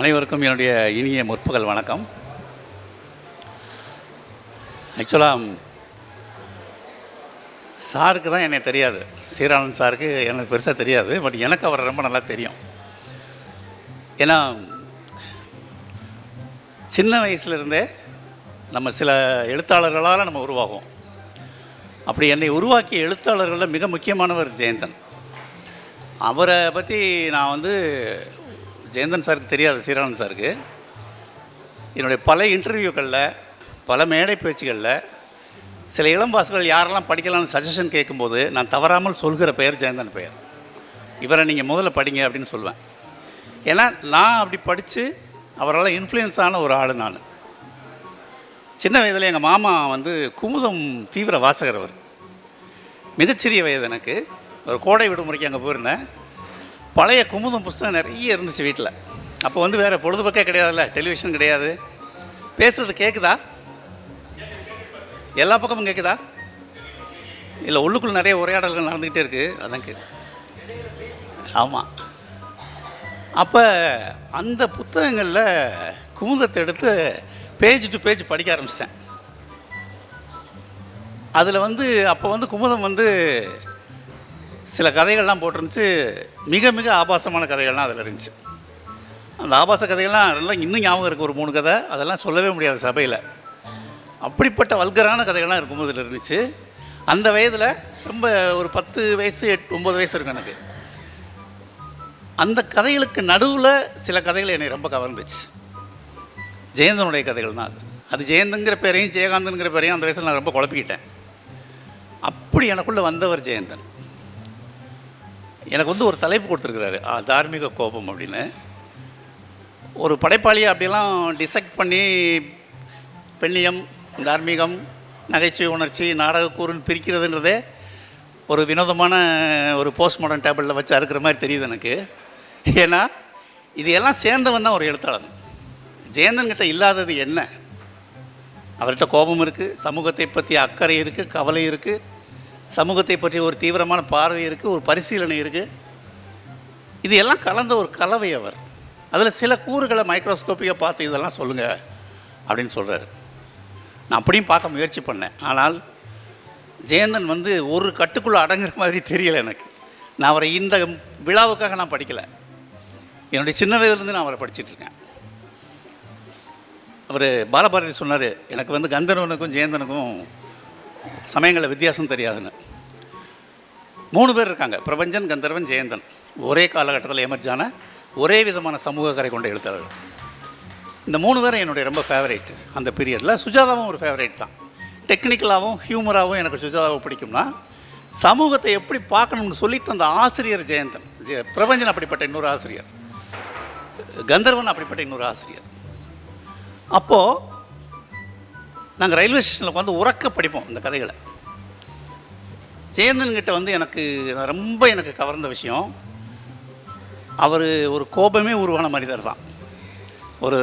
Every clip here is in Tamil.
அனைவருக்கும் என்னுடைய இனிய முற்பகல் வணக்கம். ஆக்சுவலாக சாருக்கு தான் என்னை தெரியாது. சீரானந்த் சாருக்கு எனக்கு பெருசாக தெரியாது பட் எனக்கு அவரை ரொம்ப நல்லா தெரியும். ஏன்னா சின்ன வயசுலேருந்தே நம்ம சில எழுத்தாளர்களால் நம்ம உருவாகும் அப்படி என்னை உருவாக்கிய எழுத்தாளர்களில் மிக முக்கியமானவர் ஜெயந்தன். அவரை பற்றி நான் வந்து ஜெயந்தன் சாருக்கு தெரியாது சீரானந்த் சாருக்கு. என்னுடைய பல இன்டர்வியூக்களில் பல மேடை பேச்சுகளில் சில இளம்பாசுகள் யாரெல்லாம் படிக்கலாம்னு சஜஷன் கேட்கும்போது நான் தவறாமல் சொல்கிற பெயர் ஜெயந்தன் பெயர். இவரை நீங்கள் முதல்ல படிங்க அப்படின்னு சொல்லுவேன் ஏன்னா நான் அப்படி படித்து அவரால் இன்ஃப்ளூயன்ஸ் ஆன ஒரு ஆள் நான். சின்ன வயதில் எங்கள் மாமா வந்து குமுதம் தீவிர வாசகர் அவர். மிகச்சிறிய வயது எனக்கு. ஒரு கோடை விடுமுறைக்கு அங்கே போயிருந்தேன். பழைய குமுதம் புஸ்தகம் நிறைய இருந்துச்சு வீட்டில் அப்போ வந்து வேறு பொழுதுபோக்கே கிடையாதுல்ல டெலிவிஷன் கிடையாது. பேசுகிறது கேட்குதா எல்லா பக்கமும் கேட்குதா இல்லை உள்ளுக்குள்ள நிறைய உரையாடல்கள் நடந்துக்கிட்டே இருக்குது அதான் கேட்கு ஆமாம் அப்போ அந்த புத்தகங்களில் குமுதத்தை எடுத்து பேஜ் டு பேஜ் படிக்க ஆரம்பிச்சிட்டேன். அதில் வந்து அப்போ வந்து குமுதம் வந்து சில கதைகள்லாம் போட்டிருந்துச்சு. மிக மிக ஆபாசமான கதைகள்லாம் அதில் இருந்துச்சு. அந்த ஆபாச கதைகள்லாம் எல்லாம் இன்னும் ஞாபகம் இருக்குது ஒரு மூணு கதை. அதெல்லாம் சொல்லவே முடியாது சபையில். அப்படிப்பட்ட வல்கரான கதைகள்லாம் இருக்கும்போது இதில் இருந்துச்சு. அந்த வயதில் ரொம்ப ஒரு பத்து வயசு எட் ஒம்பது வயசு இருக்கும் எனக்கு. அந்த கதைகளுக்கு நடுவில் சில கதைகள் என்னை ரொம்ப கவர்ந்துச்சு. ஜெயந்தனுடைய கதைகள் தான் அது. அது ஜெயந்தங்கிற பேரையும் ஜெயகாந்தனுங்கிற பேரையும் அந்த வயசில் நான் ரொம்ப குழப்பிக்கிட்டேன். அப்படி எனக்குள்ளே வந்தவர் ஜெயந்தன். எனக்கு வந்து ஒரு தலைப்பு கொடுத்துருக்குறாரு. ஆ, தார்மீக கோபம் அப்படின்னு. ஒரு படைப்பாளியை அப்படிலாம் டிசெக்ட் பண்ணி பெண்ணியம் தார்மீகம் நகைச்சுவை உணர்ச்சி நாடகக்கூறுன்னு பிரிக்கிறதுன்றதே ஒரு வினோதமான ஒரு போஸ்ட் மாடர்ன் டேபிளில் வச்சு அறுக்கிற மாதிரி தெரியுது எனக்கு. ஏன்னா இது எல்லாம் சேர்ந்தவன் தான் ஒரு எழுத்தாளன். ஜெயந்தன்கிட்ட இல்லாதது என்ன? அவர்கிட்ட கோபம் இருக்குது சமூகத்தை பற்றி அக்கறை இருக்குது கவலை இருக்குது சமூகத்தை பற்றி ஒரு தீவிரமான பார்வை இருக்குது ஒரு பரிசீலனை இருக்குது இது எல்லாம் கலந்த ஒரு கலவை அவர். அதில் சில கூறுகளை மைக்ரோஸ்கோப்பிக்காக பார்த்து இதெல்லாம் சொல்லுங்கள் அப்படின்னு சொல்கிறாரு நான் அப்படியும் பார்க்க முயற்சி பண்ணேன். ஆனால் ஜெயந்தன் வந்து ஒரு கட்டுக்குள்ளே அடங்குற மாதிரி தெரியலை எனக்கு. நான் அவரை இந்த விழாவுக்காக நான் படிக்கலை. என்னுடைய சின்ன வயதுலேருந்து நான் அவரை படிச்சிட்டு இருக்கேன். அவர் பாலபாரதி சொன்னார் எனக்கு வந்து கந்தர்வனுக்கும் ஜெயந்தனுக்கும் சமயங்களில் வித்தியாசம் தெரியாதுன்னு. மூணு பேர் இருக்காங்க. பிரபஞ்சன் கந்தர்வன் ஜெயந்தன். ஒரே காலகட்டத்தில் எமர்ஜான ஒரே விதமான சமூக கரை கொண்ட எழுத்தாளர்கள் இந்த மூணு பேரும் என்னுடைய ரொம்ப ஃபேவரேட் அந்த பீரியடில் சுஜாதாவும் ஒரு ஃபேவரேட் தான். டெக்னிக்கலாகவும் ஹியூமராகவும் எனக்கு சுஜாதாவை பிடிக்கும்னா சமூகத்தை எப்படி பார்க்கணும்னு சொல்லி தந்த ஆசிரியர் ஜெயந்தன். ஜெ பிரபஞ்சன் அப்படிப்பட்ட இன்னொரு ஆசிரியர். கந்தர்வன் அப்படிப்பட்ட இன்னொரு ஆசிரியர். அப்போது நாங்கள் ரயில்வே ஸ்டேஷனில் உட்காந்து உறக்க படிப்போம் இந்த கதைகளை. சேந்தன்கிட்ட வந்து எனக்கு ரொம்ப எனக்கு கவர்ந்த விஷயம் அவர் ஒரு கோபமே உருவான மனிதர் தான். ஒரு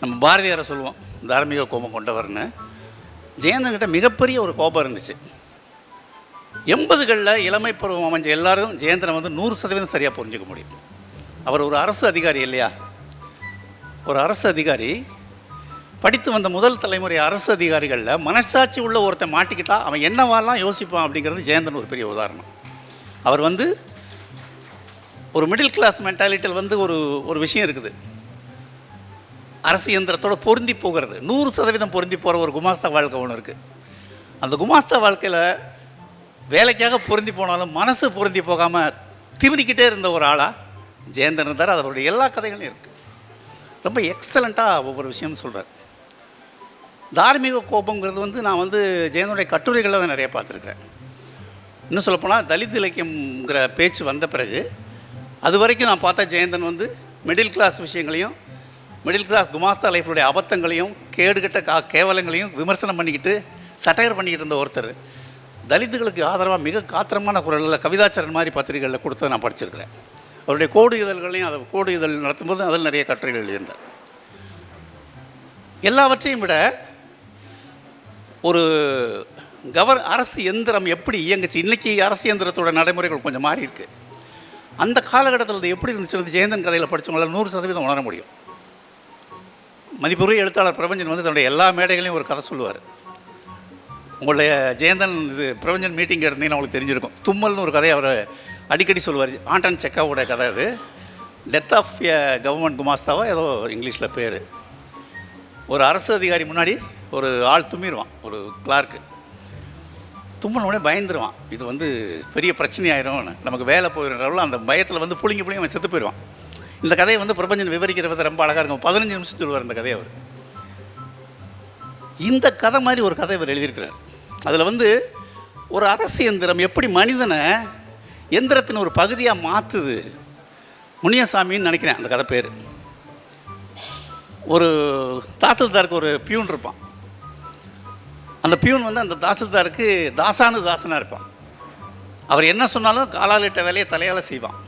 நம்ம பாரதியாரை சொல்லுவோம் தார்மீக கோபம் கொண்டவர்னு. ஜெயந்தன்கிட்ட மிகப்பெரிய ஒரு கோபம் இருந்துச்சு. எண்பதுகளில் இளமை பருவம் அமைஞ்ச எல்லாரும் ஜெயந்தனை வந்து நூறு சதவீதம் சரியாக புரிஞ்சுக்க முடியும். அவர் ஒரு அரசு அதிகாரி இல்லையா? ஒரு அரசு அதிகாரி படித்து வந்த முதல் தலைமுறை அரசு அதிகாரிகளில் மனசாட்சி உள்ள ஒருத்தன் மாட்டிக்கிட்டா அவன் என்னவாலாம் யோசிப்பான் அப்படிங்கிறது ஜெயந்தன் ஒரு பெரிய உதாரணம். அவர் வந்து ஒரு மிடில் கிளாஸ் மென்டாலிட்டியில் வந்து ஒரு ஒரு விஷயம் இருக்குது. அரசு இயந்திரத்தோட பொருந்தி போகிறது. நூறு சதவீதம் பொருந்தி போகிற ஒரு குமாஸ்தா வாழ்க்கை ஒன்று இருக்குது அந்த குமாஸ்தா வாழ்க்கையில் வேலைக்காக பொருந்தி போனாலும் மனசு பொருந்தி போகாமல் திமிரிக்கிட்டே இருந்த ஒரு ஆளாக ஜெயந்தன் இருந்தார். அவருடைய எல்லா கதைகளும் இருக்குது ரொம்ப எக்ஸலண்ட்டாக ஒவ்வொரு விஷயமும் சொல்கிறார் தார்மீக கோபங்கிறது வந்து நான் வந்து ஜெயந்தனுடைய கட்டுரைகளை தான் நிறைய பார்த்துருக்கேன். இன்னும் சொல்லப்போனால் தலித் இலக்கியம்ங்கிற பேச்சு வந்த பிறகு அது வரைக்கும் நான் பார்த்த ஜெயந்தன் வந்து மிடில் கிளாஸ் விஷயங்களையும் மிடில் கிளாஸ் குமாஸ்தா லைஃபுடைய அபத்தங்களையும் கேடுகட்ட கா கேவலங்களையும் விமர்சனம் பண்ணிக்கிட்டு சட்டையர் பண்ணிக்கிட்டு இருந்த ஒருத்தர். தலித்துகளுக்கு ஆதரவாக மிக காத்திரமான குரலில் கவிதாச்சரன் மாதிரி பத்திரிகைகளில் கொடுத்து நான் படிச்சிருக்கிறேன். அவருடைய கோடு இதழ்களையும் அதை கோடு இதழ் நடத்தும்போது அதில் நிறைய கட்டுரைகள் எழுதியிருந்தார். எல்லாவற்றையும் விட ஒரு கவர் அரசு எந்திரம் எப்படி இயங்குச்சு? இன்றைக்கி அரசு எந்திரத்தோட நடைமுறைகள் கொஞ்சம் மாறி இருக்கு. அந்த காலகட்டத்தில் அது எப்படி இருந்துச்சு? ஜெயந்தன் கதையில் படித்தவங்களால் நூறு சதவீதம் உணர முடியும். மதிப்புரிய எழுத்தாளர் பிரபஞ்சன் வந்து தன்னுடைய எல்லா மேடைகளையும் ஒரு கதை சொல்லுவார். உங்களுடைய ஜெயந்தன் இது பிரபஞ்சன் மீட்டிங் இருந்தீங்கன்னா உங்களுக்கு தெரிஞ்சிருக்கும். தும்மல்னு ஒரு கதையை அவர் அடிக்கடி சொல்லுவார். ஆண்டன் செக்காவோட கதை அது. டெத் ஆஃப் எ கவர்மெண்ட் குமாஸ்தாவா ஏதோ இங்கிலீஷில் பேர். ஒரு அரசு அதிகாரி முன்னாடி ஒரு ஆள் தும்மிடுவான் ஒரு கிளார்க்கு தும்மின உடனே பயந்துருவான். இது வந்து பெரிய பிரச்சனையாயிரும். நமக்கு வேலை போயிடுறவளோ அந்த பயத்தில் வந்து புளிங்கி புளிங்கி அவன் செத்து போயிடுவான் இந்த கதையை வந்து பிரபஞ்சன் விவரிக்கிற விதம் ரொம்ப அழகாக இருக்கும். பதினஞ்சு நிமிஷம் சொல்லுவார் இந்த கதையை அவர். இந்த கதை மாதிரி ஒரு கதை இவர் எழுதியிருக்கிறார். அதில் வந்து ஒரு அரசு எந்திரம் எப்படி மனிதனை எந்திரத்தின் ஒரு பகுதியாக மாற்றுது முனியசாமின்னு நினைக்கிறேன். அந்த கதை பேர். ஒரு தாசில்தாருக்கு ஒரு பியூன் இருப்பான். அந்த பியூன் வந்து அந்த தாசில்தாருக்கு தாசானு தாசனாக இருப்பான். அவர் என்ன சொன்னாலும் காலாலிட்ட வேலையை தலையால் செய்வான்.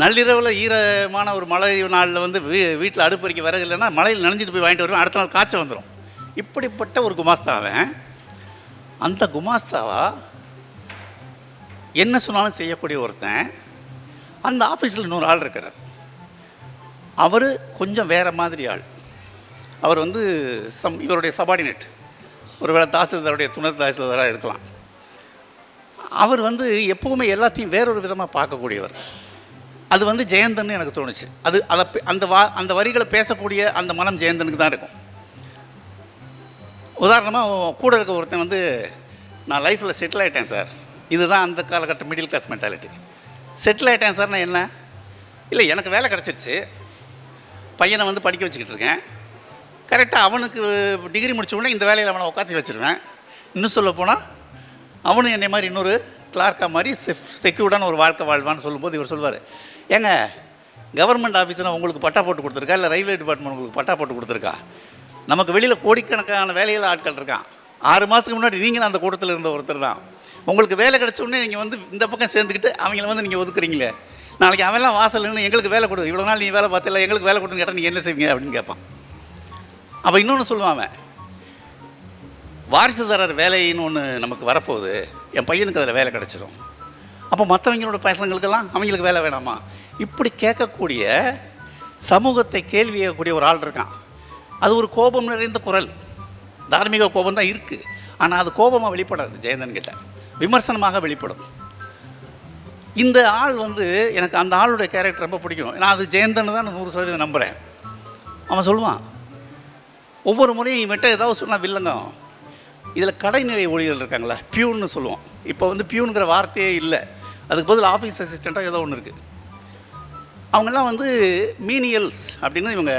நள்ளிரவில் ஈரமான ஒரு மழை நாளில் வந்து வீ வீட்டில் அடுப்பறிக்க வரது இல்லைன்னா மழையில் நனைஞ்சிட்டு போய் வாங்கிட்டு வருவேன் அடுத்த நாள் காய்ச்சல் வந்துடும் இப்படிப்பட்ட ஒரு குமாஸ்தாவன் அந்த குமாஸ்தாவா என்ன சொன்னாலும் செய்யக்கூடிய ஒருத்தன் அந்த ஆஃபீஸில் இன்னொரு ஆள் இருக்கிறார். அவர் கொஞ்சம் வேறு மாதிரி ஆள். அவர் வந்து சம் இவருடைய சபார்டினேட் ஒருவேளை தாசில்தாருடைய துணை தாசில்தாராக இருக்கலாம். அவர் வந்து எப்போவுமே எல்லாத்தையும் வேறொரு விதமாக பார்க்கக்கூடியவர். அது வந்து ஜெயந்தன்னு எனக்கு தோணுச்சு. அது அதை அந்த வா அந்த வரிகளை பேசக்கூடிய அந்த மனம் ஜெயந்தனுக்கு தான் இருக்கும். உதாரணமாக கூட இருக்க ஒருத்தன் வந்து நான் லைஃப்பில் செட்டில் ஆகிட்டேன் சார் இதுதான் அந்த காலகட்ட மிடில் கிளாஸ் மென்டாலிட்டி செட்டில் ஆகிட்டேன் நான் என்ன? இல்லை எனக்கு வேலை கிடச்சிருச்சு. பையனை வந்து படிக்க வச்சுக்கிட்டு இருக்கேன். கரெக்டாக அவனுக்கு டிகிரி முடிச்ச உடனே இந்த வேலையில் அவனை உட்காந்து வச்சுருவேன். இன்னும் சொல்ல போனால் அவனும் என்னை மாதிரி இன்னொரு கிளார்க்காக மாதிரி செஃப் செக்யூர்டான ஒரு வாழ்க்கை வாழ்வான்னு சொல்லும்போது இவர் சொல்லுவார் ஏங்க கவர்மெண்ட் ஆஃபீஸில் உங்களுக்கு பட்டா போட்டு கொடுத்துருக்கா? இல்லை ரயில்வே டிபார்ட்மெண்ட் உங்களுக்கு பட்டா போட்டு கொடுத்துருக்கா? நமக்கு வெளியில் கோடிக்கணக்கான வேலையில் ஆட்கள் இருக்கான். ஆறு மாதத்துக்கு முன்னாடி நீங்களும் அந்த கூட்டத்தில் இருந்த ஒருத்தர் தான். உங்களுக்கு வேலை கிடச்ச உடனே நீங்கள் வந்து இந்த பக்கம் சேர்ந்துக்கிட்டு அவங்கள வந்து நீங்கள் ஒதுக்குறீங்களே. நாளைக்கு அவன்லாம் வாசல் நின்னு எங்களுக்கு வேலை கொடு இவ்வளோ நாள் நீ வேலை பார்த்தில்ல எங்களுக்கு வேலை கொடுன்னு கேட்டால் நீங்கள் என்ன செய்வீங்க அப்படின்னு கேட்பான். அப்போ இன்னொன்று சொல்லுவான் அவன். வாரிசுதாரர் வேலைன்னு ஒன்று நமக்கு வரப்போகுது. என் பையனுக்கு அதில் வேலை கிடச்சிரும். அப்போ மற்றவங்களோட பசங்களுக்கெல்லாம் அவங்களுக்கு வேலை வேணாமா? இப்படி கேட்கக்கூடிய சமூகத்தை கேள்வி கேட்கக்கூடிய ஒரு ஆள் இருக்கான். அது ஒரு கோபம் நிறைந்த குரல். தார்மீக கோபம் தான் இருக்குது ஆனால் அது கோபமாக வெளிப்படாது ஜெயந்தன் கிட்ட. விமர்சனமாக வெளிப்படும். இந்த ஆள் வந்து எனக்கு அந்த ஆளுடைய கேரக்டர் ரொம்ப பிடிக்கும். நான் அது ஜெயந்தன் தான் நான் நூறு சதவீதம் நம்புகிறேன் அவன் சொல்லுவான் ஒவ்வொரு முறையும் இவன்கிட்ட ஏதாவது சொன்னால் வில்லங்கம். இதில் கடைநிலை ஊழியர்கள் இருக்காங்களா பியூன்னு சொல்லுவோம் இப்போ வந்து பியூனுங்கிற வார்த்தையே இல்லை. அதுக்கு பதில் ஆஃபீஸ் அசிஸ்டண்ட்டாக ஏதோ ஒன்று இருக்குது அவங்கெல்லாம் வந்து மீனியல்ஸ் அப்படின்னு இவங்க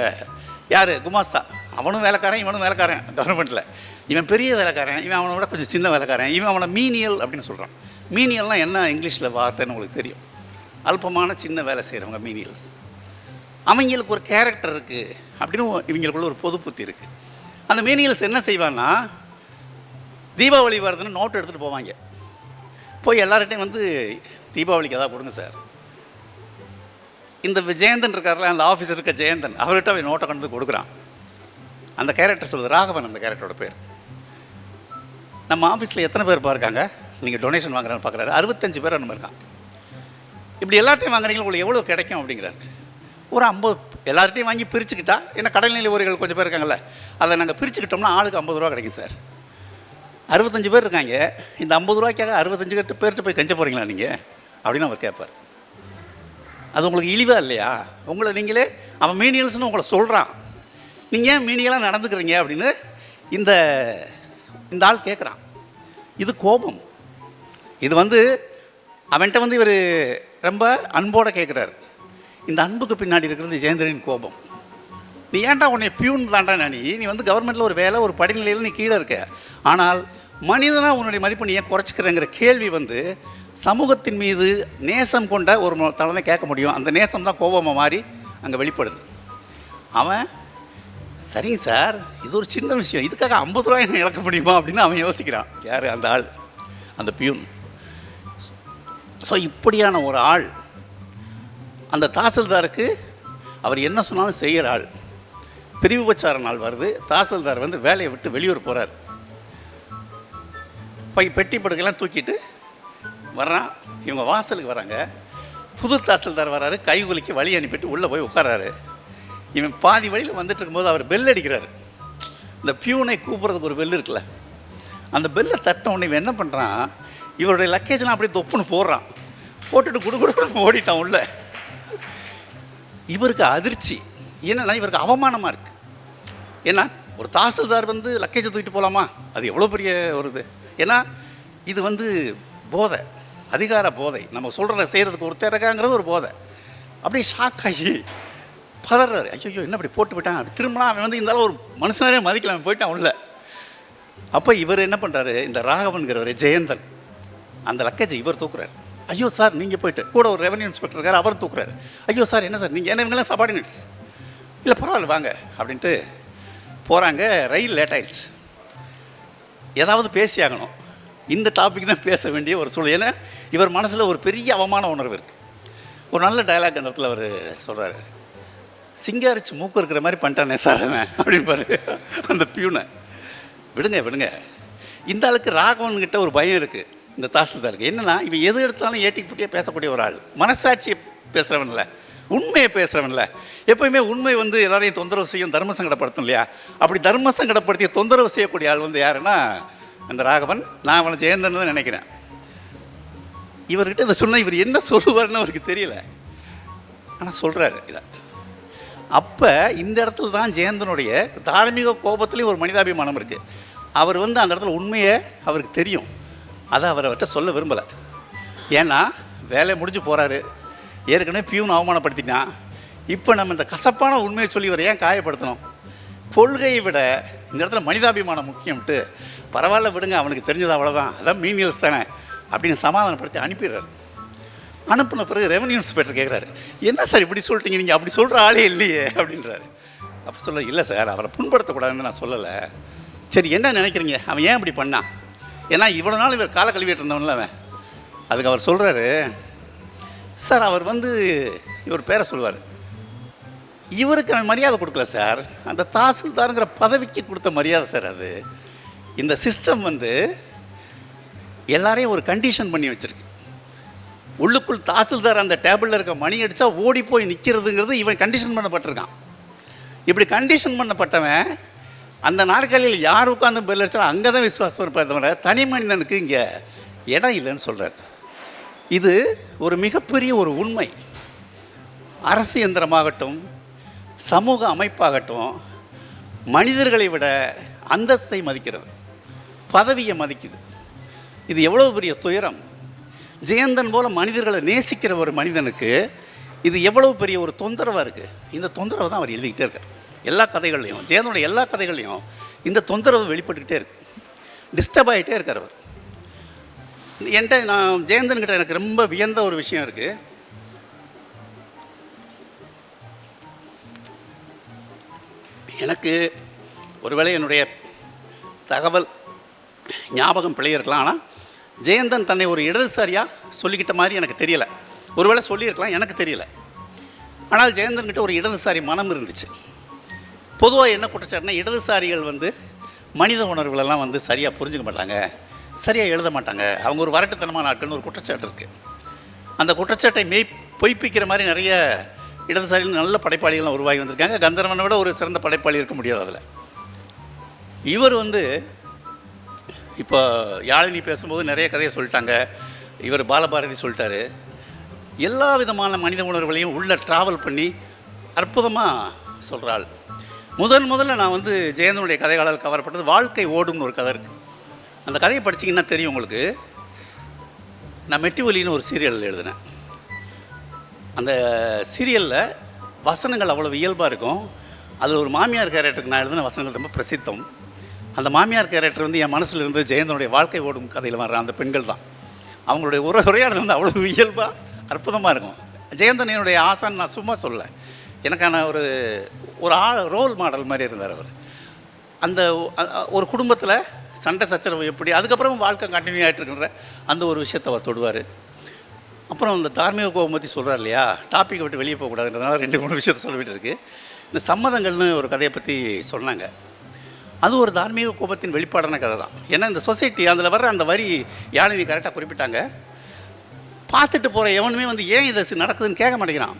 யார்? குமாஸ்தா. அவனும் வேலைக்காரன் இவனும் வேலைக்காரன் கவர்மெண்ட்டில் இவன் பெரிய வேலைக்காரன் இவன் அவனை விட கொஞ்சம் சின்ன வேலைக்காரன் இவன் அவனை மீனியல் அப்படின்னு சொல்கிறான் மீனியல்னால் என்ன? இங்கிலீஷில் வார்த்தைன்னு உங்களுக்கு தெரியும். அல்பமான சின்ன வேலை செய்கிறவங்க மீனியல்ஸ். அவங்களுக்கு ஒரு கேரக்டர் இருக்குது அப்படின்னு இவங்களுக்குள்ள ஒரு பொது புத்தி இருக்குது அந்த மீனியல்ஸ் என்ன செய்வான்னா தீபாவளி வருதுன்னு நோட்டு எடுத்துகிட்டு போவாங்க. போய் எல்லார்கிட்டையும் வந்து தீபாவளிக்கு எதாவது கொடுங்க சார். இந்த ஜெயந்தன் இருக்கார்ல அந்த ஆஃபீஸர் இருக்க ஜெயந்தன் அவர்கிட்ட அவன் நோட்டை கொண்டு வந்து கொடுக்குறான். அந்த கேரக்டர் சொல்லுது ராகவன் அந்த கேரக்டரோட பேர். நம்ம ஆஃபீஸில் எத்தனை பேர் இருக்காங்க நீங்கள் டொனேஷன் வாங்குறான்னு பார்க்குறாரு. அறுபத்தஞ்சு பேர் அந்த இருக்கான். இப்படி எல்லாத்தையும் வாங்குறீங்களா? உங்களுக்கு எவ்வளோ கிடைக்கும் அப்படிங்கிறாரு. ஒரு ஐம்பது எல்லார்ட்டையும் வாங்கி பிரிச்சுக்கிட்டா ஏன்னா கடல்நிலை ஊர்கள் கொஞ்சம் பேர் இருக்காங்கல்ல அதை நாங்கள் பிரிச்சுக்கிட்டோம்னா ஆளுக்கு ஐம்பது ரூபா கிடைக்கும் சார். அறுபத்தஞ்சு பேர் இருக்காங்க. இந்த ஐம்பது ரூபாய்க்காக அறுபத்தஞ்சு கட்டு பேர்கிட்ட போய் கஞ்ச போகிறீங்களா நீங்கள் அப்படின்னு அவர் கேட்பார். அது உங்களுக்கு இழிவாக இல்லையா? உங்களை நீங்களே அவன் மீனியல்ஸ்னு உங்களை சொல்கிறான் நீங்கள் ஏன் மீனியலாக நடந்துக்கிறீங்க அப்படின்னு இந்த இந்த ஆள் கேட்குறான். இது கோபம். இது வந்து அவன்கிட்ட வந்து இவர் ரொம்ப அன்போடு கேட்குறாரு இந்த அன்புக்கு பின்னாடி இருக்கிறது ஜெயந்திரனின் கோபம். நீ ஏன்டா உன்னை பியூன் தாண்டா நீ நீ வந்து கவர்மெண்ட்டில் ஒரு வேலை ஒரு படிநிலையில் நீ கீழே இருக்க. ஆனால் மனிதனாக உன்னுடைய மதிப்பு நீ ஏன் குறைச்சிக்கிறேங்கிற கேள்வி வந்து சமூகத்தின் மீது நேசம் கொண்ட ஒரு தலைமை கேட்க முடியும். அந்த நேசம் தான் கோபமாக மாறி அங்கே வெளிப்படுது. அவன் சரிங்க சார் இது ஒரு சின்ன விஷயம். இதுக்காக ஐம்பது ரூபாய் என்ன இழக்க முடியுமா? அப்படின்னு அவன் யோசிக்கிறான். யார்? அந்த ஆள். அந்த பியூன். ஸோ இப்படியான ஒரு ஆள் அந்த தாசில்தாருக்கு அவர் என்ன சொன்னாலும் செய்கிற ஆள். பிரிவு உபச்சார நாள் வருது தாசில்தார் வந்து வேலையை விட்டு வெளியூர் போகிறார் பை பெட்டி படுக்கெல்லாம் தூக்கிட்டு வர்றான். இவங்க வாசலுக்கு வராங்க. புது தாசில்தார் வராரு கை குலுக்கி வழி அனுப்பிட்டு உள்ளே போய் உட்காராரு. இவன் பாதி வழியில் வந்துட்டு இருக்கும்போது அவர் பெல் அடிக்கிறாரு. இந்த பியூனை கூப்பிட்றதுக்கு ஒரு பெல் இருக்குல்ல. அந்த பெல்லை தட்ட உடனே இவன் என்ன பண்ணுறான் இவருடைய லக்கேஜ்லாம் அப்படியே தொப்புன்னு போடுறான். போட்டுட்டு குடு குடுன்னு ஓடிட்டான் உள்ள. இவருக்கு அதிர்ச்சி. என்னன்னா இவருக்கு அவமானமாக இருக்குது ஏன்னா ஒரு தாசில்தார் வந்து லக்கேஜை தூக்கிட்டு போகலாமா அது எவ்வளோ பெரிய ஒரு இது. ஏன்னா இது வந்து போதை. அதிகார போதை. நம்ம சொல்கிறத செய்கிறதுக்கு ஒரு திறக்காங்கிறது ஒரு போதை. அப்படியே ஷாக் ஆகி பதறாரு. ஐயோ என்ன அப்படி போட்டு விட்டான்? திரும்பினா அவன் வந்து இந்த அளவு ஒரு மனுஷனரே மதிக்கல. அவன் போயிட்டான் உள்ள. அப்போ இவர் என்ன பண்ணுறாரு இந்த ராகவன்கிறவர் ஜெயந்தன். அந்த லக்கேஜை இவர் தூக்குறாரு. ஐயோ சார் நீங்கள் போயிட்டு கூட ஒரு ரெவன்யூ இன்ஸ்பெக்டர் இருக்கார் அவர் தூக்குறாரு. ஐயோ சார் என்ன சார் நீங்கள் என்ன இவங்களாம் சபார்டினேட்ஸ் இல்லை பரவாயில்ல வாங்க அப்படின்ட்டு போகிறாங்க ரயில் லேட் ஆகிடுச்சு ஏதாவது பேசி ஆகணும். இந்த டாபிக் தான் பேச வேண்டிய ஒரு சூழல் ஏன்னா இவர் மனசில் ஒரு பெரிய அவமான உணர்வு இருக்குது ஒரு நல்ல டயலாக் அந்த இடத்துல அவர் சொல்கிறாரு சிங்காரிச்சு மூக்கு இருக்கிற மாதிரி பண்ணிட்டானே சார் அப்படின்னு பாரு அந்த பியூனை. விடுங்க விடுங்க. இந்த ஆளுக்கு ராகவன்கிட்ட ஒரு பயம் இருக்குது இந்த தாசில்தாருக்கு. என்னென்னா இவன் எது எடுத்தாலும் ஏட்டிக்கு புட்டியாக பேசக்கூடிய ஒரு ஆள். மனசாட்சியை பேசுகிறவன்ல உண்மையை பேசுகிறவன்ல எப்பயுமே உண்மை வந்து எல்லாரையும் தொந்தரவு செய்யும் தர்ம சங்கடப்படுத்தும் இல்லையா? அப்படி தர்ம சங்கடப்படுத்தி தொந்தரவு செய்யக்கூடிய ஆள் வந்து யாருன்னா அந்த ராகவன் நான் அவனை ஜெயந்தன் தான் நினைக்கிறேன். இவர்கிட்ட இதை சொன்னால் இவர் என்ன சொல்லுவார்னு அவருக்கு தெரியல. ஆனால் சொல்கிறாரு இதை. அப்போ இந்த இடத்துல தான் ஜெயந்தனுடைய தார்மீக கோபத்துலேயும் ஒரு மனிதாபிமானம் இருக்குது அவர் வந்து அந்த இடத்துல உண்மையை அவருக்கு தெரியும். அதை அவர் அவர்கிட்ட சொல்ல விரும்பலை. ஏன்னா வேலை முடிஞ்சு போகிறாரு ஏற்கனவே பியூன் அவமானப்படுத்திட்டான். இப்போ நம்ம இந்த கசப்பான உண்மையை சொல்லி இவரை ஏன் காயப்படுத்தணும்? கொள்கையை விட இந்த இடத்துல மனிதாபிமானம் முக்கியம்ட்டு பரவாயில்ல விடுங்க அவனுக்கு தெரிஞ்சது அவ்வளோதான் அதான் மீனியல்ஸ் தானே அப்படின்னு சமாதானப்படுத்தி அனுப்பிடுறாரு. அனுப்பின பிறகு ரெவன்யூ இன்ஸ்பெக்டர் கேட்குறாரு என்ன சார் இப்படி சொல்லிட்டீங்க? நீங்கள் அப்படி சொல்கிற ஆளே இல்லையே அப்படின்றாரு. அப்போ சொல்ல இல்லை சார் அவரை புண்படுத்தக்கூடாதுன்னு நான் சொல்லலை. சரி என்ன நினைக்கிறீங்க? அவன் ஏன் இப்படி பண்ணான்? ஏன்னா இவ்வளோ நாள் இவர் காலை கழுவிட்டு இருந்தவன்ல அவன். அதுக்கு அவர் சொல்கிறாரு சார் அவர் வந்து இவர் பேரை சொல்லுவார். இவருக்கு அவன் மரியாதை கொடுக்கல சார். அந்த தாசில்தாருங்கிற பதவிக்கு கொடுத்த மரியாதை சார் அது. இந்த சிஸ்டம் வந்து எல்லாரையும் ஒரு கண்டிஷன் பண்ணி வச்சிருக்கு. உள்ளுக்குள் தாசில்தார் அந்த டேபிளில் இருக்க மணி அடித்தா ஓடி போய் நிற்கிறதுங்கிறது இவன் கண்டிஷன் பண்ணப்பட்டிருக்கான். இப்படி கண்டிஷன் பண்ணப்பட்டவன் அந்த நாட்களில் யார் உட்காந்து பெல் அடிச்சாலும் அங்கே தான் விசுவாசம் இருப்பார் தவிர தனி மனிதனுக்கு இங்கே இடம் இல்லைன்னு சொல்கிறார் இது ஒரு மிகப்பெரிய ஒரு உண்மை. அரசு இயந்திரமாகட்டும் சமூக அமைப்பாகட்டும் மனிதர்களை விட அந்தஸ்தை மதிக்கிறது பதவியை மதிக்குது. இது எவ்வளோ பெரிய துயரம். ஜெயந்தன் போல மனிதர்களை நேசிக்கிற ஒரு மனிதனுக்கு இது எவ்வளோ பெரிய ஒரு தொந்தரவாக இருக்குது இந்த தொந்தரவை தான் அவர் எழுதிக்கிட்டே இருக்கார். எல்லா கதைகள்லையும் ஜெயந்தனுடைய எல்லா கதைகள்லையும் இந்த தொந்தரவு வெளிப்பட்டுக்கிட்டே இருக்கு. டிஸ்டர்ப் ஆகிட்டே இருக்கார் அவர். என்கிட்ட நான் ஜெயந்தன்கிட்ட எனக்கு ரொம்ப வியந்த ஒரு விஷயம் இருக்குது எனக்கு ஒருவேளை என்னுடைய தகவல் ஞாபகம் பிழை இருக்கலாம் ஆனால் ஜெயந்தன் தன்னை ஒரு இடதுசாரியாக சொல்லிக்கிட்ட மாதிரி எனக்கு தெரியலை. ஒருவேளை சொல்லியிருக்கலாம் எனக்கு தெரியல. ஆனால் ஜெயந்தன்கிட்ட ஒரு இடதுசாரி மனம் இருந்துச்சு. பொதுவாக என்ன குற்றச்சாட்டுனா இடதுசாரிகள் வந்து மனித உணர்வுகளெல்லாம் வந்து சரியாக புரிஞ்சுக்க மாட்டாங்க. சரியாக எழுத மாட்டாங்க. அவங்க ஒரு வரட்டுத்தனமான ஆட்கள்னு ஒரு குற்றச்சாட்டு இருக்குது அந்த குற்றச்சாட்டை மெய் பொய்ப்பிக்கிற மாதிரி நிறைய இடதுசாரிகள் நல்ல படைப்பாளிகள்லாம் உருவாகி வந்திருக்காங்க. கந்தர்வனை விட ஒரு சிறந்த படைப்பாளி இருக்க முடியாது அதில். இவர் வந்து இப்போ யாழினி பேசும்போது நிறைய கதையை சொல்லிட்டாங்க. இவர் பாலபாரதி சொல்லிட்டாரு. எல்லா விதமான மனித உணர்வுகளையும் உள்ளே ட்ராவல் பண்ணி அற்புதமாக சொல்கிறாள் முதன் முதல்ல நான் வந்து ஜெயந்தனுடைய கதைகளால் கவரப்பட்டது வாழ்க்கை ஓடும்னு ஒரு கதை இருக்குது அந்த கதையை படிச்சிங்கன்னா தெரியும் உங்களுக்கு. நான் மெட்டி ஒலின்னு ஒரு சீரியல் எழுதினேன். அந்த சீரியலில் வசனங்கள் அவ்வளோ இயல்பாக இருக்கும். அதில் ஒரு மாமியார் கேரக்டருக்கு நான் எழுதின வசனங்கள் ரொம்ப பிரசித்தம். அந்த மாமியார் கேரக்டர் வந்து என் மனசில் இருந்து ஜெயந்தனுடைய வாழ்க்கை ஓடும் கதையில் வர்ற அந்த பெண்கள் தான். அவங்களுடைய உர உரையாடல் வந்து அவ்வளோ இயல்பாக அற்புதமாக இருக்கும். ஜெயந்தன் என்னுடைய ஆசான்னு நான் சும்மா சொல்ல எனக்கான ஒரு ஒரு ஆ ரோல் மாடல் மாதிரி இருந்தார் அவர். அந்த ஒரு குடும்பத்தில் சண்டை சச்சரவு எப்படி அதுக்கப்புறம் வாழ்க்கை கண்டினியூ ஆகிட்டு இருக்கின்ற அந்த ஒரு விஷயத்தை அவர் தொடுவார். அப்புறம் இந்த தார்மீக கோபம் பற்றி சொல்கிறார் இல்லையா? டாப்பிக்கை விட்டு வெளியே போகக்கூடாதுன்றதுனால ரெண்டு மூணு விஷயத்த சொல்லிட்டு இருக்குது இந்த சம்மதங்கள்னு ஒரு கதையை பற்றி சொன்னாங்க. அது ஒரு தார்மீக கோபத்தின் வெளிப்பாடான கதை தான். ஏன்னா இந்த சொசைட்டி அதில் வர்ற அந்த வரி யாழினி கரெக்டாக குறிப்பிட்டாங்க. பார்த்துட்டு போகிற எவனுமே வந்து ஏன் இதை நடக்குதுன்னு கேட்க மாட்டேங்கிறான்.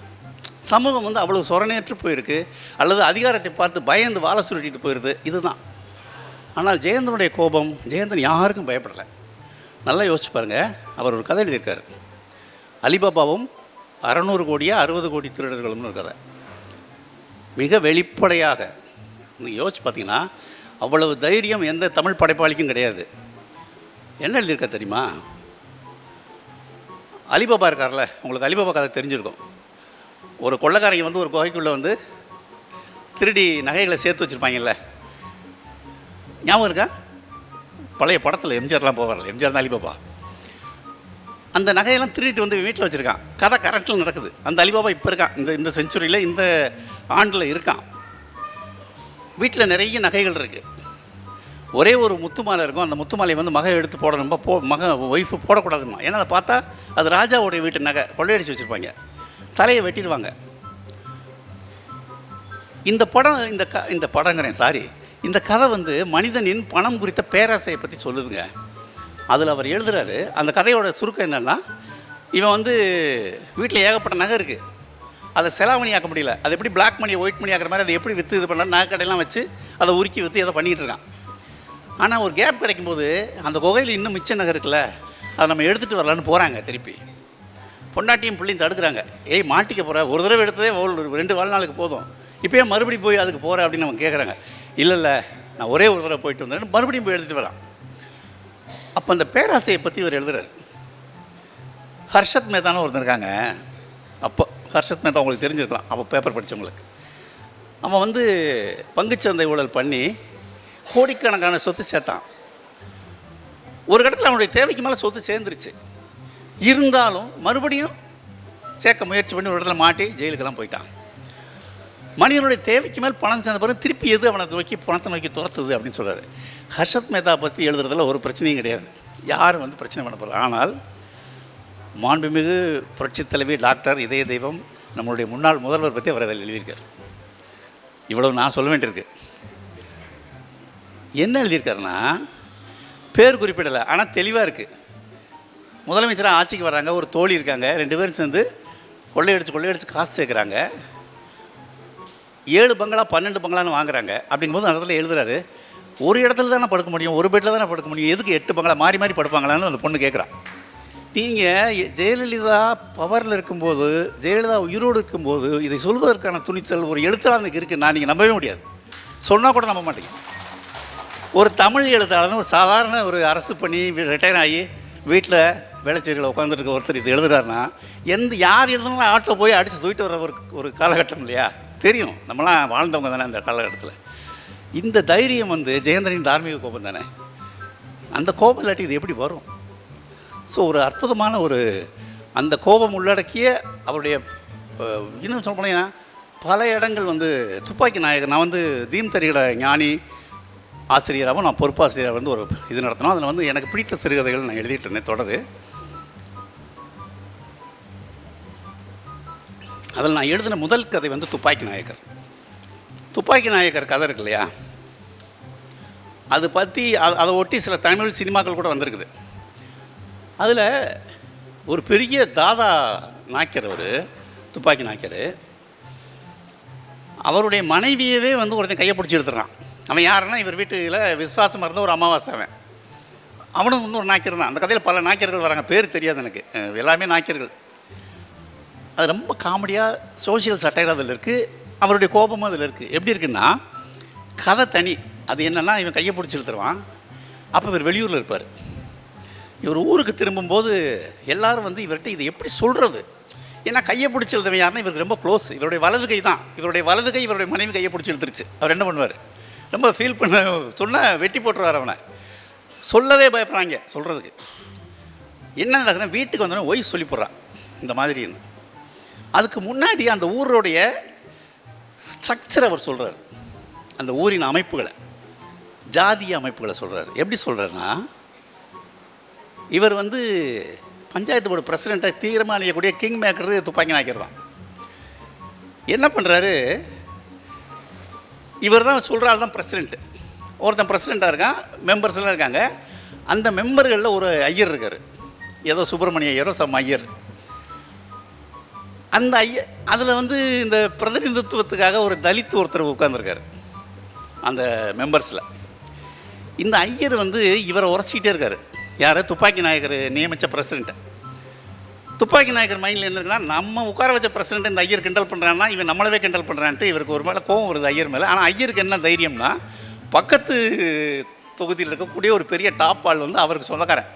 சமூகம் வந்து அவ்வளோ சொரணையற்று போயிருக்கு அல்லது அதிகாரத்தை பார்த்து பயந்து வாழை சுருட்டிட்டு போயிடுது இதுதான். ஆனால் ஜெயந்தனுடைய கோபம் ஜெயந்தன் யாருக்கும் பயப்படலை. நல்லா யோசிச்சு பாருங்கள் அவர் ஒரு கதை எழுதியிருக்காரு. அலிபாபாவும் அறநூறு கோடியா அறுபது கோடி திருடர்களும்னு ஒரு கதை. மிக வெளிப்படையாக நீங்கள் யோசிச்சு பார்த்தீங்கன்னா அவ்வளவு தைரியம் எந்த தமிழ் படைப்பாளிக்கும் கிடையாது. என்ன எழுதியிருக்க தெரியுமா? அலிபாபா இருக்கார்ல உங்களுக்கு அலிபாபா கதை தெரிஞ்சிருக்கும். ஒரு கொள்ளக்காரங்க வந்து ஒரு குகைக்குள்ளே வந்து திருடி நகைகளை சேர்த்து வச்சுருப்பாங்கல்ல. ஞாபகம் இருக்கா? பழைய படத்தில் எம்ஜிஆர்லாம் போவார்ல எம்ஜிஆர் தான் அலிபாபா அந்த நகையெல்லாம் திருடிட்டு வந்து வீட்டில் வச்சுருக்கான். கதை கரெக்டில் நடக்குது. அந்த அலிபாபா இப்போ இருக்கான். இந்த இந்த செஞ்சுரியில் இந்த ஆண்டில் இருக்கான். வீட்டில் நிறைய நகைகள் இருக்குது ஒரே ஒரு முத்து மாலை இருக்கும். அந்த முத்து மாலையை வந்து மகன் எடுத்து போடணும் போ மக ஒய்ஃபு போடக்கூடாதுமா ஏன்னா அதை பார்த்தா அது ராஜாவுடைய வீட்டு நகை கொள்ளையடிச்சு வச்சுருப்பாங்க. தலையை வெட்டிடுவாங்க. இந்த படம் இந்த க இந்த படங்கிறேன் சாரி இந்த கதை வந்து மனிதனின் பணம் குறித்த பேராசையை பற்றி சொல்லுதுங்க. அதில் அவர் எழுதுறாரு. அந்த கதையோட சுருக்கம் என்னென்னா இவன் வந்து வீட்டில் ஏகப்பட்ட நகை இருக்குது அதை செலாவணி ஆக்க முடியல. அதை எப்படி பிளாக் மணியை ஒயிட் மணி ஆக்கிற மாதிரி அதை எப்படி விற்று இது பண்ணலாம் நகை கடையெல்லாம் வச்சு அதை உருக்கி விற்று ஏதோ பண்ணிகிட்டு இருக்கான். ஆனால் ஒரு கேப் கிடைக்கும்போது அந்த குகையில் இன்னும் மிச்ச நகை இருக்குல்ல அதை நம்ம எடுத்துகிட்டு வரலான்னு போகிறாங்க திருப்பி. பொண்டாட்டியும் பிள்ளையும் தடுக்கிறாங்க. ஏய் மாட்டிக்க போகிற ஒரு தடவை எடுத்ததே ஒரு ரெண்டு வாழ்நாளுக்கு போதும். இப்போயே மறுபடியும் போய் அதுக்கு போகிற அப்படின்னு அவங்க கேட்குறாங்க இல்லை இல்லை நான் ஒரே ஒரு தடவை போயிட்டு வந்தேன் மறுபடியும் போய் எடுத்துகிட்டு வரான். அப்போ அந்த பேராசையை பற்றி இவர் எழுதுறாரு. ஹர்ஷத் மேத்தான ஒருத்தர் இருக்காங்க. அப்போ ஹர்ஷத் மேத்தா உங்களுக்கு தெரிஞ்சிருக்கலாம். அப்போ பேப்பர் படித்தவங்களுக்கு அவன் வந்து பங்குச்சந்தை ஊழல் பண்ணி கோடிக்கணக்கான சொத்து சேர்த்தான். ஒரு கட்டத்தில் அவனுடைய தேவைக்கு மேலே சொத்து சேர்ந்துருச்சு. இருந்தாலும் மறுபடியும் சேர்க்க முயற்சி பண்ணி ஒரு இடத்துல மாட்டி ஜெயிலுக்கெல்லாம் போயிட்டான். மனிதனுடைய தேவைக்கு மேல் பணம் சேர்ந்த பிறகு திருப்பி எது அவனை நோக்கி பணத்தை நோக்கி துரத்துது அப்படின்னு சொல்கிறாரு ஹர்ஷத் மேத்தா பற்றி எழுதுறதுல ஒரு பிரச்சனையும் கிடையாது. யாரும் வந்து பிரச்சனை பண்ண போகிறார் ஆனால் மாண்புமிகு புரட்சித் தலைவி டாக்டர் இதய தெய்வம் நம்மளுடைய முன்னாள் முதல்வர் பற்றி அவர் அதில் எழுதியிருக்கார். இவ்வளவு நான் சொல்ல வேண்டியிருக்கு. என்ன எழுதியிருக்காருன்னா பேர் குறிப்பிடலை ஆனால் தெளிவாக இருக்குது முதலமைச்சராக ஆட்சிக்கு வர்றாங்க ஒரு தோழி இருக்காங்க. ரெண்டு பேரும் சேர்ந்து கொள்ளையடிச்சு கொள்ளையடிச்சு காசு சேர்க்குறாங்க. ஏழு பங்களா பன்னெண்டு பங்களான்னு வாங்குறாங்க. அப்படிங்கும்போது அந்த இடத்துல எழுதுறாரு ஒரு இடத்துல தானே படுக்க முடியும் ஒரு பெட்டில் தானே படுக்க முடியும் எதுக்கு எட்டு பங்களா மாறி மாறி படுப்பாங்களான்னு அந்த பொண்ணு கேட்குறான் நீங்கள் ஜெயலலிதா பவரில் இருக்கும்போது ஜெயலலிதா உயிரோடு இருக்கும்போது இதை சொல்வதற்கான துணிச்சல் ஒரு எழுத்தாளனுக்கு இருக்குது நான் நீங்கள் நம்பவே முடியாது. சொன்னால் கூட நம்ப மாட்டேங்க. ஒரு தமிழ் எழுத்தாளன் ஒரு சாதாரண ஒரு அரசு பண்ணி ரிட்டையர் ஆகி வீட்டில் வேலைச்சேரியில் உட்காந்துருக்க ஒருத்தர் இது எழுதுறாருன்னா எந்த யார் எழுதுனாலும் ஆட்டோ போய் அடித்து தூக்கிட்டு வர ஒரு ஒரு காலகட்டம் இல்லையா? தெரியும். நம்மளாம் வாழ்ந்தவங்க தானே அந்த காலகட்டத்தில். இந்த தைரியம் வந்து ஜெயந்தனின் தார்மீக கோபம் தானே? அந்த கோபம் இல்லாட்டி இது எப்படி வரும்? ஸோ ஒரு அற்புதமான ஒரு அந்த கோபம் உள்ளடக்கிய அவருடைய இன்னும் சொல்ல போனீங்கன்னா பல இடங்கள் வந்து துப்பாக்கி நாயகர் நான் வந்து தீம் தரிகட ஞானி ஆசிரியராகவும் நான் பொறுப்பாசிரியராக வந்து ஒரு இது நடத்தினோம். அதில் வந்து எனக்கு பிடித்த சிறுகதைகள் நான் எழுதிட்டு இருந்தேன் தொடர். அதில் நான் எழுதின முதல் கதை வந்து துப்பாக்கி நாயக்கர். துப்பாக்கி நாயக்கர் கதை இருக்கு இல்லையா? அது பற்றி அது அதை ஒட்டி சில தமிழ் சினிமாக்கள் கூட வந்திருக்குது. அதில் ஒரு பெரிய தாதா நாய்க்கர் அவர் துப்பாக்கி நாய்க்கர் அவருடைய மனைவியவே வந்து ஒருத்தன் கையை பிடிச்சி எடுத்துடுறான். அவன் யாருன்னா இவர் வீட்டில் விஸ்வாசமாக இருந்த ஒரு அமாவாசை அவன். அவனும் இன்னொரு நாய்க்கர் தான். அந்த கதையில் பல நாய்க்கர்கள் வராங்க. பேர் தெரியாது எனக்கு. எல்லாமே நாய்க்கர்கள். அது ரொம்ப காமெடியாக சோஷியல் சட்டையர் அதில் இருக்குது அவருடைய கோபமும் அதில் இருக்குது எப்படி இருக்குன்னா கதை தனி. அது என்னென்னா இவன் கையை பிடிச்சி இழுத்துருவான். அப்போ இவர் வெளியூரில் இருப்பார். இவர் ஊருக்கு திரும்பும்போது எல்லாரும் வந்து இவர்கிட்ட இதை எப்படி சொல்கிறது ஏன்னா கையை பிடிச்சி எழுதவன் யாருன்னா இவருக்கு ரொம்ப க்ளோஸ் இவருடைய வலது கை தான். இவருடைய வலது கை இவருடைய மனைவி கையை பிடிச்சி எழுத்துருச்சு அவர் என்ன பண்ணுவார்? ரொம்ப ஃபீல் பண்ண சொன்ன வெட்டி போட்டுருவார் அவனை. சொல்லவே பயப்படுறாங்க சொல்கிறதுக்கு என்ன நடக்குதுன்னா வீட்டுக்கு வந்தோடனே ஒய்ஃப் சொல்லி போடுறான். இந்த மாதிரின்னு. அதுக்கு முன்னாடி அந்த ஊருடைய ஸ்ட்ரக்சர் அவர் சொல்கிறார் அந்த ஊரின் அமைப்புகளை ஜாதிய அமைப்புகளை சொல்கிறார் எப்படி சொல்கிறாருன்னா இவர் வந்து பஞ்சாயத்து போர்டு பிரசிடெண்ட்டை தீர்மானிக்கக்கூடிய கிங் மேக்கர் துப்பாக்கி நாய்க்கர் தான் என்ன பண்ணுறாரு இவர் தான் சொல்கிற ஆள் தான் பிரசிடெண்ட்டு ஒருத்தன் பிரசிடெண்ட்டாக இருக்கான் மெம்பர்ஸ்லாம் இருக்காங்க. அந்த மெம்பர்களில் ஒரு ஐயர் இருக்கார். ஏதோ சுப்பிரமணிய ஐயரோ சம் ஐயர். அந்த ஐய அதில் வந்து இந்த பிரதிநிதித்துவத்துக்காக ஒரு தலித் ஒருத்தர் உட்காந்துருக்காரு அந்த மெம்பர்ஸில் இந்த ஐயர் வந்து இவரை உரைச்சிக்கிட்டே இருக்காரு. யார்? துப்பாக்கி நாயகர் நியமித்த பிரசிடெண்ட்டை துப்பாக்கி நாயகர் மைண்டில் என்ன இருக்குன்னா நம்ம உட்கார வச்ச பிரசிடென்ட் இந்த ஐயர் கிண்டல் பண்ணுறான்னா இவன் நம்மளவே கிண்டல் பண்ணுறான்ட்டு இவருக்கு ஒரு மேலே கோவம் வருது ஐயர் மேலே. ஆனால் ஐயருக்கு என்ன தைரியம்னா பக்கத்து தொகுதியில் இருக்கக்கூடிய ஒரு பெரிய டாப் ஆள் வந்து அவருக்கு சொந்தக்காரன்.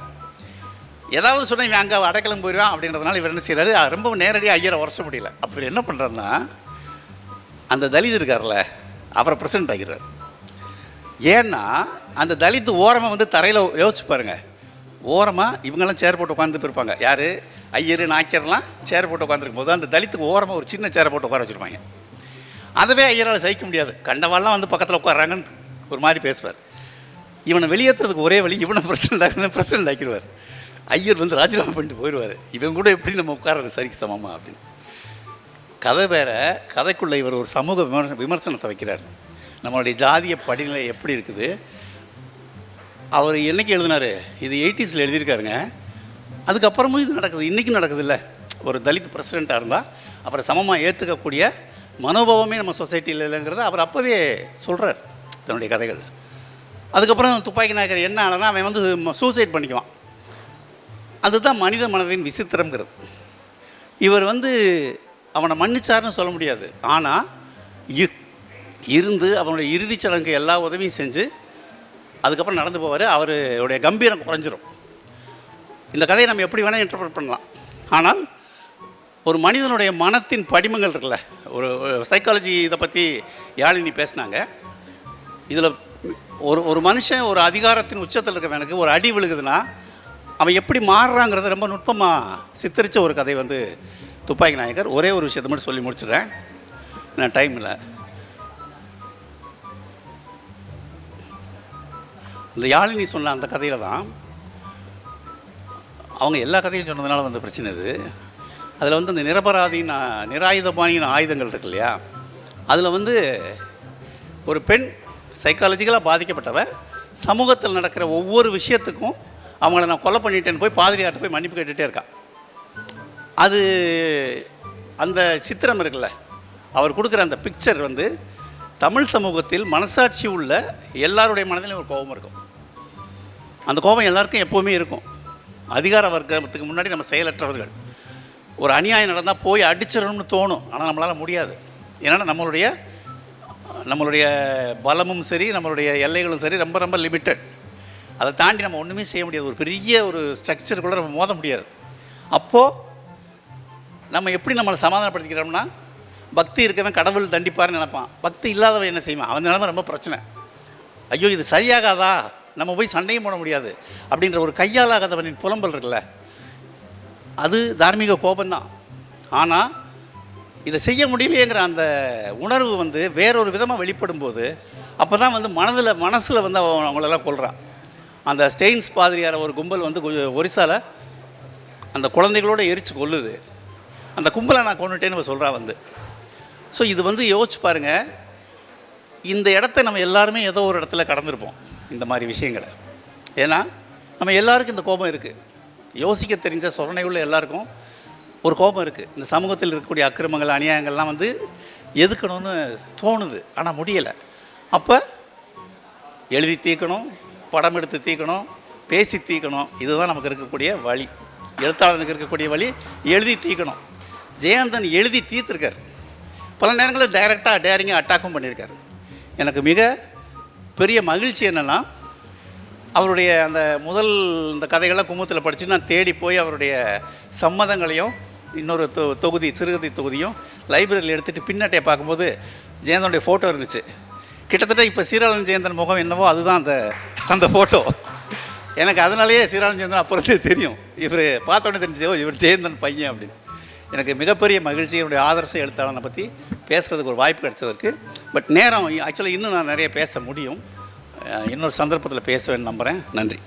ஏதாவது சொன்னால் இவன் அங்கே அடைக்கலம் போயிடுவான் அப்படின்றதுனால இவர் என்ன செய்கிறாரு ரொம்ப நேரடியாக ஐயரை உரச முடியல. அப்படி என்ன பண்ணுறாருன்னா அந்த தலித் இருக்கார்ல அவரை பிரசிடென்ட் ஆகிறார் ஏன்னா அந்த தலித்து ஓரமாக வந்து தரையில் யோசிச்சு பாருங்க. ஓரமாக இவங்கெல்லாம் சேர் போட்டு உட்காந்துட்டு இருப்பாங்க யார்? ஐயர் நாய்க்கர்லாம் சேர் போட்டு உட்காந்துருக்கும் போது அந்த தலித்துக்கு ஓரமாக ஒரு சின்ன சேரை போட்டு உட்கார வச்சுருப்பாங்க. அதவே ஐயரால் சகிக்க முடியாது. கண்டவாள்லாம் வந்து பக்கத்தில் உட்காராங்கன்னு ஒரு மாதிரி பேசுவார். இவனை வெளியேற்றுறதுக்கு ஒரே வழி இவனை பிரசிடண்ட் ஆக்கணும் பிரசிடண்ட் ஆக்கிடுவார். ஐயர் வந்து ராஜினாமா பண்ணிட்டு போயிடுவார். இவன் கூட எப்படி நம்ம உட்கார்றது? சரிக்கு சமமா அப்படின்னு. கதை வேற கதைக்குள்ளே இவர் ஒரு சமூக விமர்சன விமர்சனத்தை வைக்கிறார். நம்மளுடைய ஜாதிய படிநிலை எப்படி இருக்குது? அவர் என்னைக்கு எழுதினாரு? இது எயிட்டிஸில் எழுதியிருக்காருங்க. அதுக்கப்புறமும் இது நடக்குது. இன்றைக்கும் நடக்குது இல்லை ஒரு தலித் பிரசிடெண்ட்டாக இருந்தால் அவரை சமமாக ஏற்றுக்கக்கூடிய மனோபாவமே நம்ம சொசைட்டியில் இல்லைங்கிறத அவர் அப்போவே சொல்கிறார் தன்னுடைய கதைகள் அதுக்கப்புறம் துப்பாக்கி நாயக்கர் என்ன ஆனனா அவன் வந்து சூசைட் பண்ணிக்குவான். அதுதான் மனித மனதின் விசித்திரம்ங்கிறது. இவர் வந்து அவனை மன்னிச்சாருன்னு சொல்ல முடியாது. ஆனால் இ- இருந்து அவனுடைய இறுதிச் சடங்கு எல்லா உதவியும் செஞ்சு அதுக்கப்புறம் நடந்து போவார். அவருடைய கம்பீரம் குறைஞ்சிரும். இந்த கதையை நம்ம எப்படி வேணால் இன்டர்பிரட் பண்ணலாம். ஆனால் ஒரு மனிதனுடைய மனத்தின் படிமங்கள் இருக்குல்ல ஒரு சைக்காலஜி இதை பற்றி யாழினி பேசினாங்க. இதில் ஒரு ஒரு மனுஷன் ஒரு அதிகாரத்தின் உச்சத்தில் இருக்கவனுக்கு ஒரு அடி விழுகுதுன்னா அவன் எப்படி மாறுறாங்கிறத ரொம்ப நுட்பமாக சித்தரித்த ஒரு கதை வந்து துப்பாக்கி நாயகர் ஒரே ஒரு விஷயத்தை மட்டும் சொல்லி முடிச்சிடுறேன். நான் டைம் இல்லை. இந்த யாழினி சொன்ன அந்த கதையில் தான் அவங்க எல்லா கதையும் சொன்னதுனால வந்த பிரச்சனை இது. அதில் வந்து இந்த நிரபராதியின் நிராயுதபாணியின் ஆயுதங்கள் இருக்கு இல்லையா? அதில் வந்து ஒரு பெண் சைக்காலஜிக்கலாக பாதிக்கப்பட்டவ சமூகத்தில் நடக்கிற ஒவ்வொரு விஷயத்துக்கும் அவங்கள நான் கொலை பண்ணிட்டேன்னு போய் பாதிரியார்ட்ட போய் மன்னிப்பு கேட்டுகிட்டே இருக்கான் அது அந்த சித்திரம் இருக்குல்ல அவர் கொடுக்குற அந்த பிக்சர் வந்து தமிழ் சமூகத்தில் மனசாட்சி உள்ள எல்லாருடைய மனதிலும் ஒரு கோபம் இருக்கும். அந்த கோபம் எல்லாருக்கும் எப்போவுமே இருக்கும். அதிகார வர்க்கத்துக்கு முன்னாடி நம்ம செயலற்றவர்கள். ஒரு அநியாயம் நடந்தால் போய் அடிச்சிடணும்னு தோணும் ஆனால் நம்மளால் முடியாது. ஏன்னா நம்மளுடைய நம்மளுடைய பலமும் சரி நம்மளுடைய எல்லைகளும் சரி ரொம்ப ரொம்ப லிமிட்டட் அதை தாண்டி நம்ம ஒன்றுமே செய்ய முடியாது. ஒரு பெரிய ஒரு ஸ்ட்ரக்சருக்குள்ளே நம்ம மோத முடியாது. அப்போது நம்ம எப்படி நம்மளை சமாதானப்படுத்திக்கிறோம்னா பக்தி இருக்கவன் கடவுள் தண்டிப்பார்னு நினைப்பான். பக்தி இல்லாதவன் என்ன செய்வான்? அவன் நிலைமை ரொம்ப பிரச்சனை. ஐயோ இது சரியாகாதா? நம்ம போய் சண்டையும் போட முடியாது. அப்படின்ற ஒரு கையாலாகாதவனின் புலம்பல் இருக்குல்ல அது தார்மீக கோபம்தான். ஆனால் இதை செய்ய முடியலையேங்கிற அந்த உணர்வு வந்து வேறொரு விதமாக வெளிப்படும் போது அப்போ தான் வந்து மனதில் மனசில் வந்து அவன் அவங்களெல்லாம் கொள்கிறான் அந்த ஸ்டெயின்ஸ் பாதிரியார ஒரு கும்பல் வந்து ஒரிசால அந்த குழந்தைகளோட எரிச்சு கொல்லுது. அந்த கும்பலை நான் கொண்டுட்டேன்னு இவ சொல்கிறா வந்து. ஸோ இது வந்து யோசிச்சு பாருங்க. இந்த இடத்த நம்ம எல்லாருமே ஏதோ ஒரு இடத்துல கடந்திருப்போம் இந்த மாதிரி விஷயங்களை. ஏன்னா நம்ம எல்லாருக்கும் இந்த கோபம் இருக்குது யோசிக்க தெரிஞ்ச சொரணை உள்ள எல்லாருக்கும் ஒரு கோபம் இருக்குது இந்த சமூகத்தில் இருக்கக்கூடிய அக்கிரமங்கள் அநியாயங்கள்லாம் வந்து எதுக்கணும்னு தோணுது. ஆனால் முடியலை. அப்போ எழுதி தீர்க்கணும் படம் எடுத்து தீர்க்கணும் பேசி தீர்க்கணும் இதுதான் நமக்கு இருக்கக்கூடிய வழி. எழுத்தாளனுக்கு இருக்கக்கூடிய வழி எழுதி தீர்க்கணும் ஜெயந்தன் எழுதி தீர்த்துருக்கார். பல நேரங்களில் டைரெக்டாக டேரிங்காக அட்டாக்கும் பண்ணியிருக்கார். எனக்கு மிக பெரிய மகிழ்ச்சி என்னென்னா அவருடைய அந்த முதல் இந்த கதைகள்லாம் குமுத்தில் படித்து நான் தேடி போய் அவருடைய சம்மதங்களையும் இன்னொரு தொ தொகுதி சிறுகதை தொகுதியும் லைப்ரரியில் எடுத்துகிட்டு பின்னட்டையை பார்க்கும்போது ஜெயந்தனுடைய ஃபோட்டோ இருந்துச்சு. கிட்டத்தட்ட இப்போ சீராளன் ஜெயந்தன் முகம் என்னவோ அதுதான் அந்த அந்த ஃபோட்டோ எனக்கு அதனாலேயே சீரானந்தன் அப்புறத்தே தெரியும். இவர் பார்த்தோன்னே தெரிஞ்சு இவர் ஜெயந்தன் பையன் அப்படின்னு. எனக்கு மிகப்பெரிய மகிழ்ச்சி என்னுடைய ஆதர்ச எழுத்தாளனை பற்றி பேசுகிறதுக்கு ஒரு வாய்ப்பு கிடைச்சதற்கு பட் நேரம் ஆக்சுவலாக இன்னும் நான் நிறைய பேச முடியும். இன்னொரு சந்தர்ப்பத்தில் பேசுவேன்னு நம்புகிறேன் நன்றி.